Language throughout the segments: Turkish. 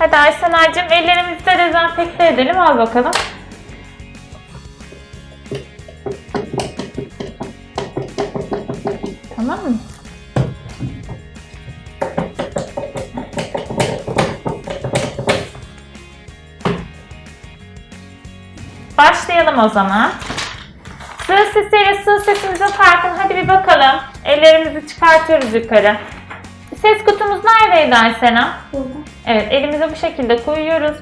Hadi Aysena'cığım ellerimizi de dezenfekte edelim. Al bakalım. Tamam mı? Başlayalım o zaman. Sığ sesiyle sığ sesimizin farkını hadi bir bakalım. Ellerimizi çıkartıyoruz yukarı. Ses kutumuz neredeydi Aysena? Burada. Evet elimizi bu şekilde koyuyoruz.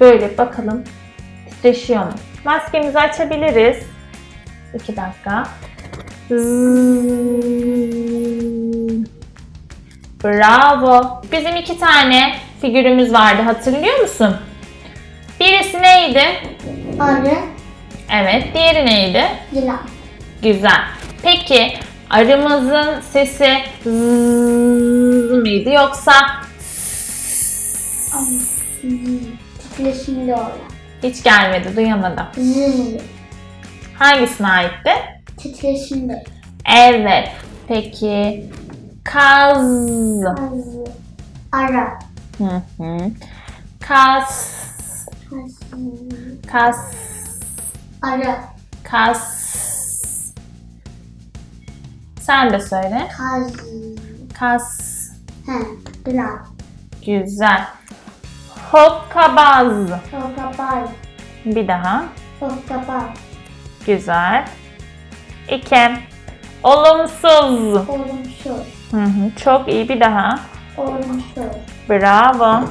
Böyle bakalım titreşiyor mu? Maskemizi açabiliriz. İki dakika. Bravo. Bizim iki tane figürümüz vardı hatırlıyor musun? Birisi neydi? Arı. Evet. Diğeri neydi? Yılan. Güzel. Peki arımızın sesi zzz mıydı yoksa titreşimli olan. hiç gelmedi duyamadım. Zil. Hangisine aitti? Titreşimli. Evet. Peki kaz. Azı. Ara. Hı hı. Kas. Azı. Kas. Ara. Kas. Sen de söyle. Kazı. Kas. He. Bırak. Güzel. Hokkabaz. Sokabay. Bir daha. Sokabay. Güzel. İki. Olumsuz. Olumsuz. Hı hı, çok iyi bir daha. Olumsuz. Bravo.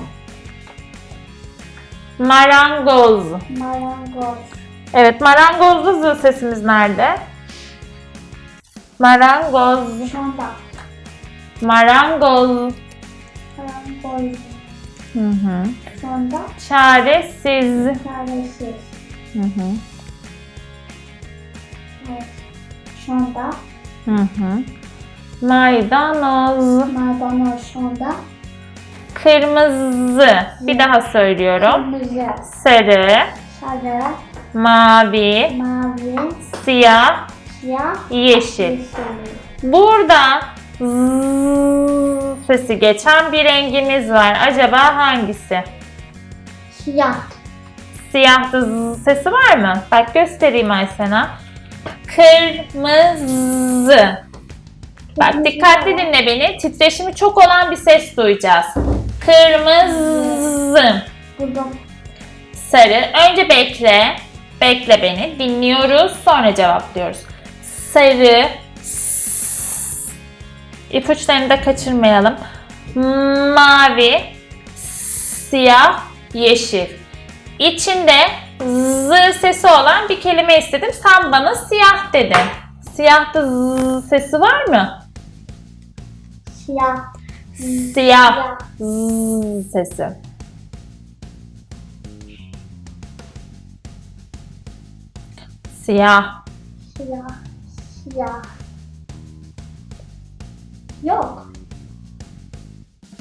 Marangoz. Marangoz. Evet marangozlu sesimiz nerede? Marangoz. Şonda. Marangoz. Marangoz. Hı hı. Şonda. Çaresiz. Çaresiz. Hı hı. Evet. Şonda. Hı hı. Maydanoz. Maydanoz şonda. Kırmızı. Bir daha söylüyorum. Kırmızı. Sarı, Sarı. mavi, Mavi. siyah, Siyah. yeşil. Burada zzz sesi geçen bir rengimiz var. Acaba hangisi? Siyah. Siyahta zzz sesi var mı? Bak göstereyim Aysena. Kırmızı. Bak dikkatli dinle beni. Titreşimi çok olan bir ses duyacağız. Kırmızı. Sarı. Önce bekle. Bekle beni. Dinliyoruz. Sonra cevaplıyoruz. Sarı. s- İpuçlarını da kaçırmayalım. Mavi. Siyah. Yeşil. İçinde z sesi olan bir kelime istedim. Sen bana siyah dedin. Siyahta z sesi var mı? Siyah. Siyah. Z sesi. Siyah. Siyah. Siyah. Yok.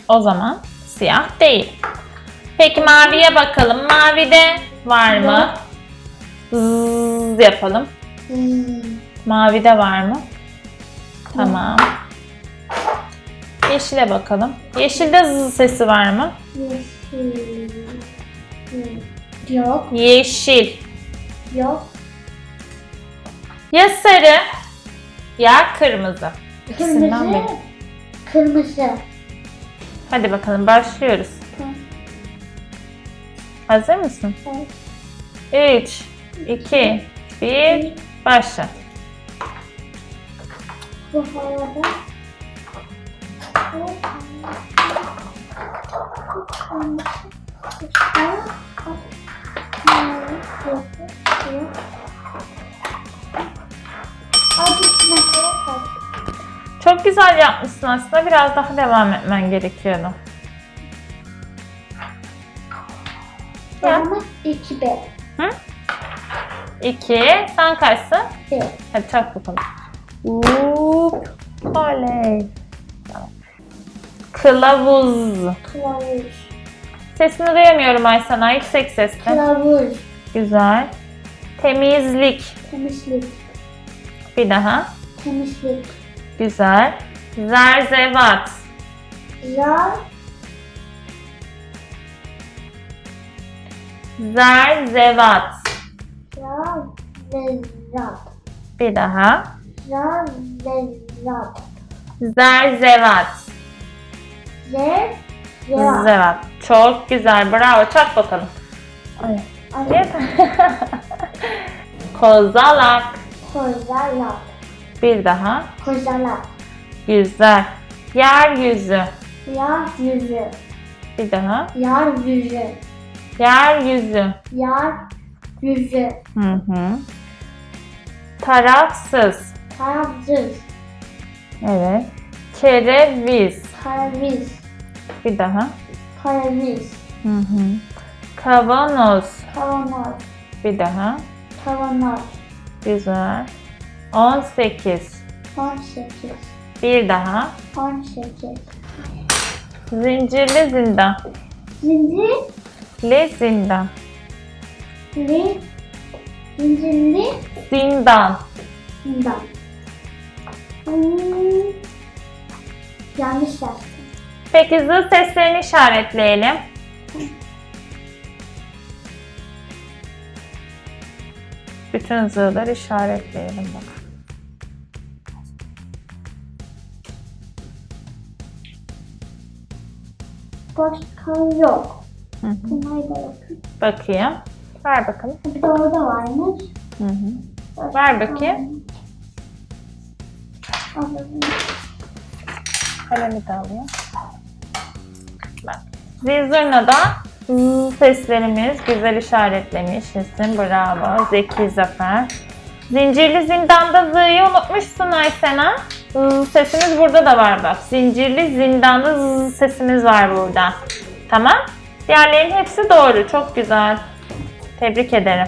O zaman siyah değil. Peki maviye bakalım. Mavide var mı? Zzz yapalım. Hmm. Mavide var mı? Tamam. Yeşile bakalım. Yeşilde zzz sesi var mı? Yeşil. Yok. Yeşil. Yok. Ya sarı ya kırmızı. İkisinden Kırmızı. biri. Kırmızı. Hadi bakalım başlıyoruz. Hazır mısın? Evet. 3, 2, 1, başla. Bu havada. Güzel yapmışsın aslında. Biraz daha devam etmen gerekiyordu. Ama iki B. Hı? 2. Sen kaçsın? Bir. Hadi çak bakalım. Up. Oley. Tamam. Kılavuz. Kılavuz. Sesini duyamıyorum Aysana. Yüksek sesle. Kılavuz. Güzel. Temizlik. Temizlik. Bir daha. Temizlik. Güzel. Zerzevat. Zar. Zerzevat. Zar. Zezat. Bir daha. Zerzevat. Zer. Zera. Zevat. Çok güzel. Bravo. Çak bakalım. Ay. Ay. Kozalak. Kozalak. Bir daha. Kozalak. Güzel. Yeryüzü. Yar yüzü. Bir daha. Yeryüzü. Yar yüzü. Hı hı. Tarafsız. Tarafsız. Evet. Kereviz. Karaviz. Bir daha. Karaviz. Hı hı. Kavanoz. Kavanoz. Bir daha. Kavanoz. Güzel. 18. 18. Bir daha. 18. Zincirli zindan. Zincir. Le zindan. Li. Zincirli. Zindan. Zindan. Hmm. Yanlış yazdım. Peki zı seslerini işaretleyelim. Bütün zıları işaretleyelim bak. Başka yok. Hı hı. Bunları da bakın. Bakayım. Ver bakalım. Bir de orada varmış. Hı hı. Ver bakayım. Alalım. Kalemi de alayım. Bak. Zilzurna'da z seslerimiz güzel işaretlemişsin. Bravo. Zeki Zafer. Zincirli zindanda z'yı unutmuşsun Aysena. Z sesimiz burada da var bak. Zincirli zindanda z sesimiz var burada. Tamam. Diğerlerinin hepsi doğru. Çok güzel. Tebrik ederim.